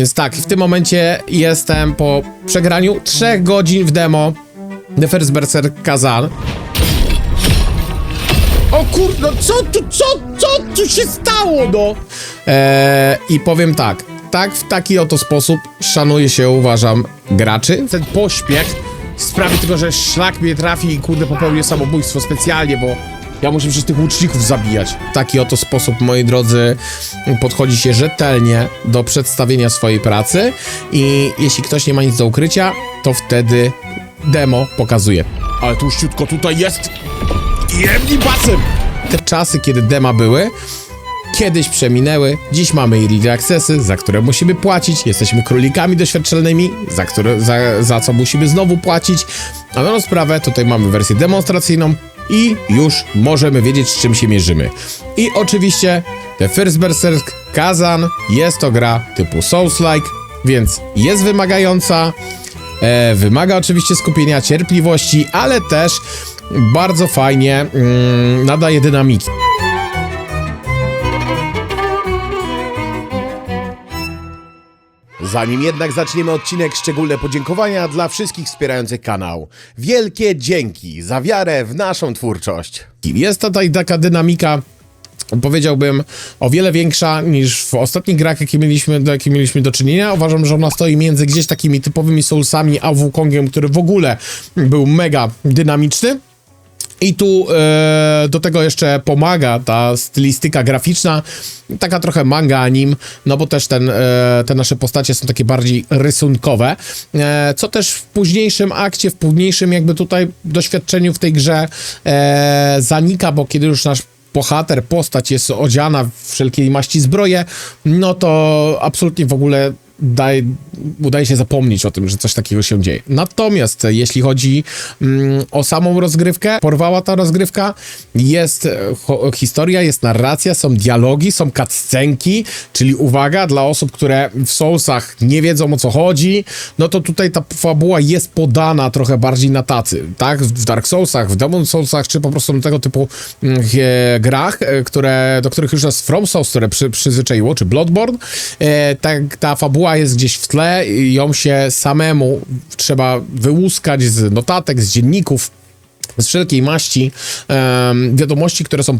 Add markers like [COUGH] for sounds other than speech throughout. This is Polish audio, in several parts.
Więc tak, w tym momencie jestem po przegraniu 3 godzin w demo The First Berserk Kazan. O kurde, no co tu, co, co tu się stało, no? Eee, I powiem tak, tak w taki oto sposób szanuje się, uważam, graczy. Ten pośpiech sprawi tylko, że szlak mnie trafi i kurde popełnię samobójstwo specjalnie, bo ja muszę przecież tych łuczników zabijać. W taki oto sposób, moi drodzy, podchodzi się rzetelnie do przedstawienia swojej pracy i jeśli ktoś nie ma nic do ukrycia, to wtedy demo pokazuje. Ale tłuściutko tutaj jest Jemni basem! Te czasy, kiedy dema były, kiedyś przeminęły. Dziś mamy early accessy, za które musimy płacić. Jesteśmy królikami doświadczalnymi, za, które, za, za co musimy znowu płacić. A na sprawę tutaj mamy wersję demonstracyjną i już możemy wiedzieć, z czym się mierzymy. I oczywiście The First Berserk Kazan jest to gra typu Souls-like, więc jest wymagająca. E, wymaga oczywiście skupienia, cierpliwości, ale też bardzo fajnie mm, nadaje dynamiki. Zanim jednak zaczniemy odcinek, szczególne podziękowania dla wszystkich wspierających kanał. Wielkie dzięki za wiarę w naszą twórczość. Jest tutaj taka dynamika, powiedziałbym, o wiele większa niż w ostatnich grach, jakie mieliśmy, do jakich mieliśmy do czynienia. Uważam, że ona stoi między gdzieś takimi typowymi Soulsami, a Wukongiem, który w ogóle był mega dynamiczny. I tu e, do tego jeszcze pomaga ta stylistyka graficzna, taka trochę manga anim, no bo też ten, e, te nasze postacie są takie bardziej rysunkowe, e, co też w późniejszym akcie, w późniejszym jakby tutaj doświadczeniu w tej grze e, zanika, bo kiedy już nasz bohater, postać jest odziana w wszelkiej maści zbroje, no to absolutnie w ogóle daj, udaje się zapomnieć o tym, że coś takiego się dzieje. Natomiast e, jeśli chodzi mm, o samą rozgrywkę, porwała ta rozgrywka, jest e, historia, jest narracja, są dialogi, są cutscenki, czyli uwaga, dla osób, które w Soulsach nie wiedzą o co chodzi, no to tutaj ta fabuła jest podana trochę bardziej na tacy, tak? W Dark Soulsach, w Demon Soulsach, czy po prostu tego typu mm, e, grach, które, do których już nas From Souls, które przy, przyzwyczaiło, czy Bloodborne, e, tak, ta fabuła jest gdzieś w tle ją się samemu trzeba wyłuskać z notatek, z dzienników, z wszelkiej maści wiadomości, które są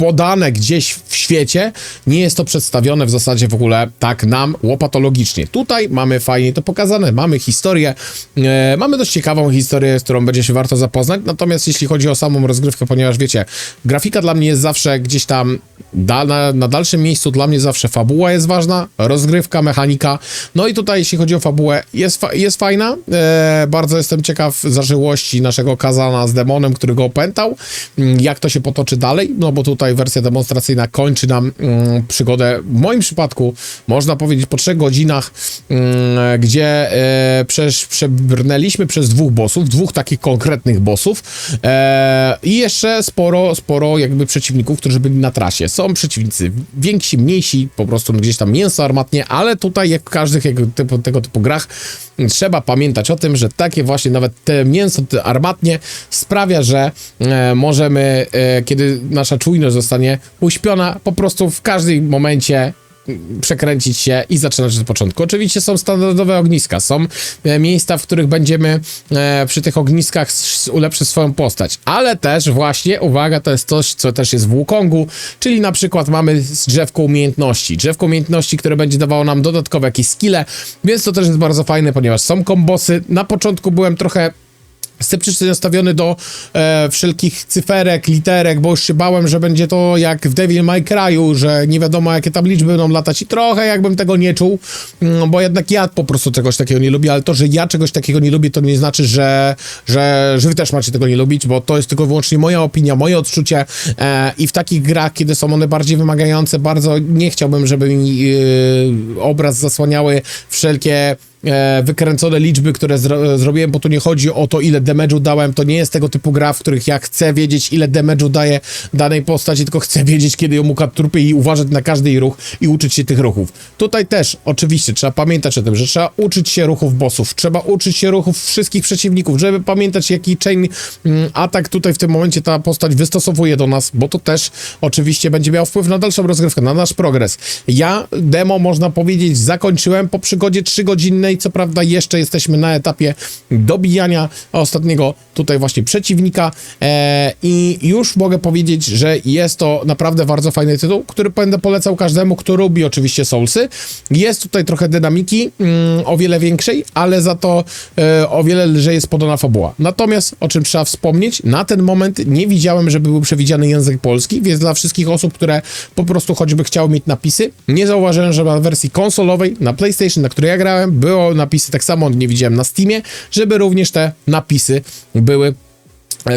podane gdzieś w świecie, nie jest to przedstawione w zasadzie w ogóle tak nam łopatologicznie. Tutaj mamy fajnie to pokazane, mamy historię, e, mamy dość ciekawą historię, z którą będzie się warto zapoznać, natomiast jeśli chodzi o samą rozgrywkę, ponieważ wiecie, grafika dla mnie jest zawsze gdzieś tam da, na, na dalszym miejscu, dla mnie zawsze fabuła jest ważna, rozgrywka, mechanika, no i tutaj jeśli chodzi o fabułę, jest, fa jest fajna, e, bardzo jestem ciekaw zażyłości naszego Kazana z demonem, który go opętał, Mm, jak to się potoczy dalej, no bo tutaj wersja demonstracyjna kończy nam mm, przygodę, w moim przypadku, można powiedzieć, po trzech godzinach, mm, gdzie e, przesz, przebrnęliśmy przez dwóch bossów, dwóch takich konkretnych bossów e, i jeszcze sporo, sporo jakby przeciwników, którzy byli na trasie. Są przeciwnicy więksi, mniejsi, po prostu gdzieś tam mięso armatnie, ale tutaj jak w każdych jego typu, tego typu grach trzeba pamiętać o tym, że takie właśnie nawet te mięso te armatnie sprawia, że e, możemy, e, kiedy nasza czujność zostanie uśpiona, po prostu w każdym momencie przekręcić się i zaczynać od początku. Oczywiście są standardowe ogniska, są e, miejsca, w których będziemy e, przy tych ogniskach ulepszyć swoją postać, ale też właśnie, uwaga, to jest coś, co też jest w Wukongu, czyli na przykład mamy drzewko umiejętności, drzewko umiejętności, które będzie dawało nam dodatkowe jakieś skille, więc to też jest bardzo fajne, ponieważ są kombosy. Na początku byłem trochę sceptycznie nastawiony do e, wszelkich cyferek, literek, bo już się bałem, że będzie to jak w Devil May Cry'u, że nie wiadomo jakie tam liczby będą latać i trochę jakbym tego nie czuł, mm, bo jednak ja po prostu czegoś takiego nie lubię, ale to, że ja czegoś takiego nie lubię, to nie znaczy, że, że, że wy też macie tego nie lubić, bo to jest tylko wyłącznie moja opinia, moje odczucie e, i w takich grach, kiedy są one bardziej wymagające, bardzo nie chciałbym, żeby mi e, obraz zasłaniały wszelkie wykręcone liczby, które zro, zrobiłem, bo tu nie chodzi o to, ile damage'u dałem, to nie jest tego typu gra, w których ja chcę wiedzieć, ile damage'u daję danej postaci, tylko chcę wiedzieć, kiedy ją trupy i uważać na każdy jej ruch i uczyć się tych ruchów. Tutaj też, oczywiście, trzeba pamiętać o tym, że trzeba uczyć się ruchów bossów, trzeba uczyć się ruchów wszystkich przeciwników, żeby pamiętać, jaki chain mm, atak tutaj w tym momencie ta postać wystosowuje do nas, bo to też oczywiście będzie miało wpływ na dalszą rozgrywkę, na nasz progres. Ja demo, można powiedzieć, zakończyłem po przygodzie 3-godzinnej, co prawda jeszcze jesteśmy na etapie dobijania ostatniego tutaj właśnie przeciwnika e, i już mogę powiedzieć, że jest to naprawdę bardzo fajny tytuł, który będę polecał każdemu, kto lubi oczywiście Soulsy. Jest tutaj trochę dynamiki, mm, o wiele większej, ale za to e, o wiele lżej jest podana fabuła. Natomiast, o czym trzeba wspomnieć, na ten moment nie widziałem, żeby był przewidziany język polski, więc dla wszystkich osób, które po prostu choćby chciały mieć napisy, nie zauważyłem, że na wersji konsolowej, na PlayStation, na której ja grałem, było napisy tak samo, nie widziałem na Steamie, żeby również te napisy były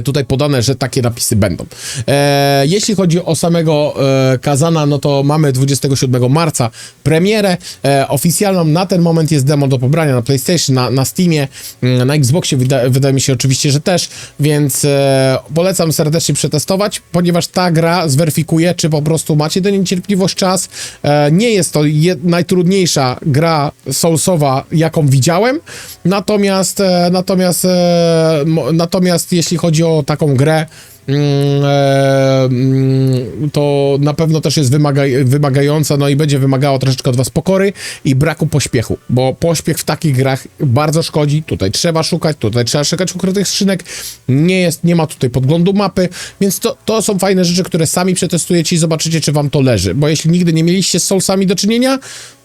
tutaj podane, że takie napisy będą. E, jeśli chodzi o samego e, Kazana, no to mamy 27 marca premierę e, oficjalną. Na ten moment jest demo do pobrania na PlayStation, na, na Steamie, mm, na Xboxie wyda, wydaje mi się oczywiście, że też, więc e, polecam serdecznie przetestować, ponieważ ta gra zweryfikuje, czy po prostu macie do niej cierpliwość czas. E, nie jest to je, najtrudniejsza gra soulsowa, jaką widziałem, natomiast e, natomiast e, natomiast jeśli chodzi o taką grę, mm, e, mm, to na pewno też jest wymaga, wymagająca, no i będzie wymagało troszeczkę od was pokory i braku pośpiechu, bo pośpiech w takich grach bardzo szkodzi, tutaj trzeba szukać, tutaj trzeba szukać ukrytych skrzynek, nie jest, nie ma tutaj podglądu mapy, więc to, to są fajne rzeczy, które sami przetestujecie i zobaczycie, czy wam to leży, bo jeśli nigdy nie mieliście z Soulsami do czynienia,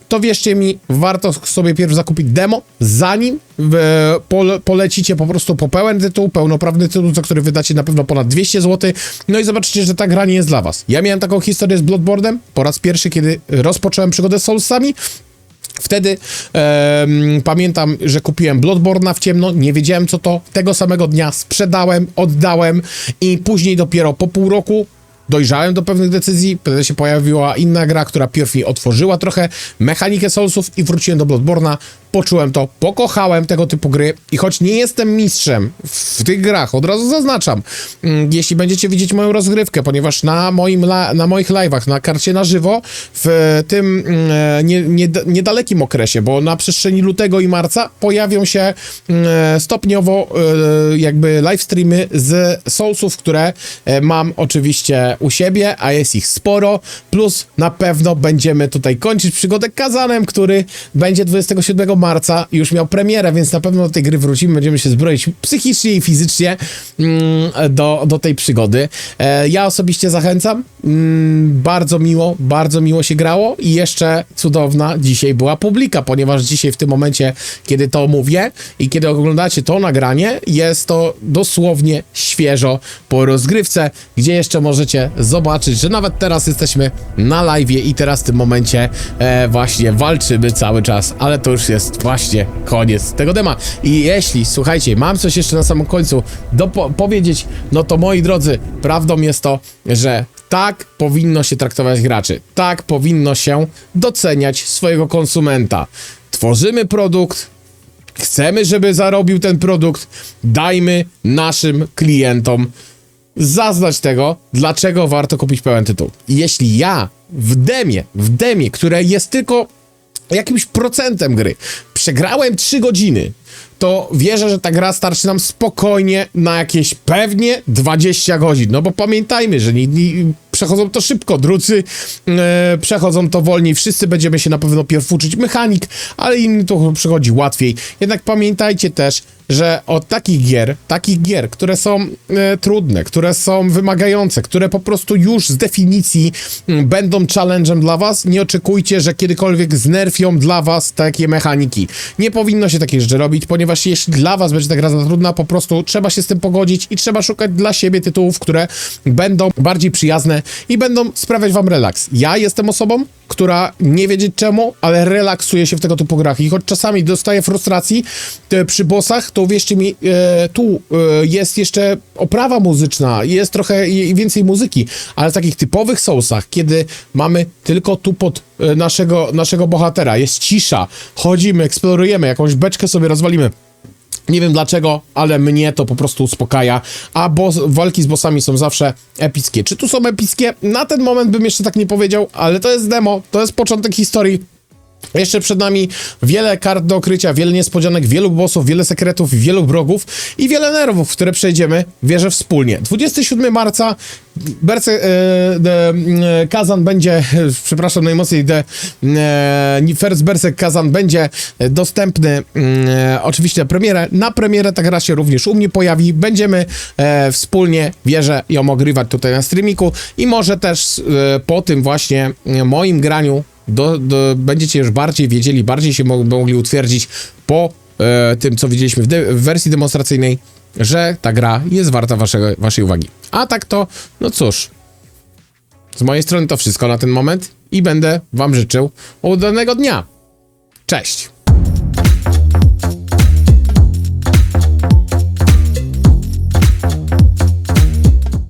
to wierzcie mi, warto sobie pierw zakupić demo, zanim e, pole, polecicie po prostu po pełen tytuł, pełnoprawny tytuł, za który wydacie na pewno ponad 200 zł, no i zobaczycie, że ta gra nie jest dla was. Ja miałem taką historię z Bloodborne'em po raz pierwszy, kiedy rozpocząłem przygodę z Soulsami, Wtedy em, pamiętam, że kupiłem Bloodborne'a w ciemno, nie wiedziałem co to. Tego samego dnia sprzedałem, oddałem i później dopiero po pół roku dojrzałem do pewnych decyzji, wtedy się pojawiła inna gra, która pierw otworzyła trochę mechanikę Soulsów i wróciłem do Bloodborne'a, poczułem to, pokochałem tego typu gry i choć nie jestem mistrzem w tych grach, od razu zaznaczam, mm, jeśli będziecie widzieć moją rozgrywkę, ponieważ na, moim na moich live'ach, na karcie na żywo, w tym mm, e, nie, nie, niedalekim okresie, bo na przestrzeni lutego i marca pojawią się mm, stopniowo e, jakby live streamy z Soulsów, które e, mam oczywiście u siebie, a jest ich sporo, plus na pewno będziemy tutaj kończyć przygodę Kazanem, który będzie 27 marca, już miał premierę, więc na pewno do tej gry wrócimy, będziemy się zbroić psychicznie i fizycznie mm, do, do tej przygody. E, ja osobiście zachęcam, mm, bardzo miło, bardzo miło się grało i jeszcze cudowna dzisiaj była publika, ponieważ dzisiaj w tym momencie, kiedy to mówię i kiedy oglądacie to nagranie, jest to dosłownie świeżo po rozgrywce, gdzie jeszcze możecie zobaczyć, że nawet teraz jesteśmy na live i teraz w tym momencie e, właśnie walczymy cały czas, ale to już jest właśnie koniec tego dema. I jeśli, słuchajcie, mam coś jeszcze na samym końcu do po powiedzieć, no to moi drodzy, prawdą jest to, że tak powinno się traktować graczy. Tak powinno się doceniać swojego konsumenta. Tworzymy produkt, chcemy, żeby zarobił ten produkt, dajmy naszym klientom zaznać tego, dlaczego warto kupić pełen tytuł. Jeśli ja w demie, w demie, które jest tylko jakimś procentem gry, przegrałem 3 godziny, to wierzę, że ta gra starczy nam spokojnie na jakieś pewnie 20 godzin. No bo pamiętajmy, że nie, nie, przechodzą to szybko, drudzy e, przechodzą to wolniej, wszyscy będziemy się na pewno pierw uczyć mechanik, ale inni to przychodzi łatwiej. Jednak pamiętajcie też, że od takich gier, takich gier, które są e, trudne, które są wymagające, które po prostu już z definicji m, będą challenge'em dla was, nie oczekujcie, że kiedykolwiek znerfią dla was takie mechaniki. Nie powinno się takich rzeczy robić, ponieważ jeśli dla was będzie ta gra za trudna, po prostu trzeba się z tym pogodzić i trzeba szukać dla siebie tytułów, które będą bardziej przyjazne i będą sprawiać wam relaks. Ja jestem osobą, która nie wiedzieć czemu, ale relaksuje się w tego typu grach i choć czasami dostaję frustracji te, przy bossach, to uwierzcie mi, e, tu e, jest jeszcze oprawa muzyczna, jest trochę więcej muzyki, ale w takich typowych Soulsach, kiedy mamy tylko tu pod e, naszego, naszego bohatera, jest cisza, chodzimy, eksplorujemy, jakąś beczkę sobie rozwalimy. Nie wiem dlaczego, ale mnie to po prostu uspokaja, a boss, walki z bossami są zawsze epickie. Czy tu są epickie? Na ten moment bym jeszcze tak nie powiedział, ale to jest demo, to jest początek historii. Jeszcze przed nami wiele kart do okrycia, wiele niespodzianek, wielu bossów, wiele sekretów, wielu wrogów i wiele nerwów, które przejdziemy, wierzę, wspólnie. 27 marca Berce, e, de, e, Kazan będzie, [LAUGHS] przepraszam najmocniej, de, e, First Berserk Kazan będzie dostępny e, oczywiście premierę. Na premierę ta gra się również u mnie pojawi. Będziemy e, wspólnie, wierzę, ją ogrywać tutaj na streamiku i może też e, po tym właśnie e, moim graniu do, do, będziecie już bardziej wiedzieli, bardziej się mo- mogli utwierdzić po e, tym, co widzieliśmy w, de- w wersji demonstracyjnej, że ta gra jest warta waszego, waszej uwagi. A tak to, no cóż, z mojej strony to wszystko na ten moment i będę wam życzył udanego dnia. Cześć!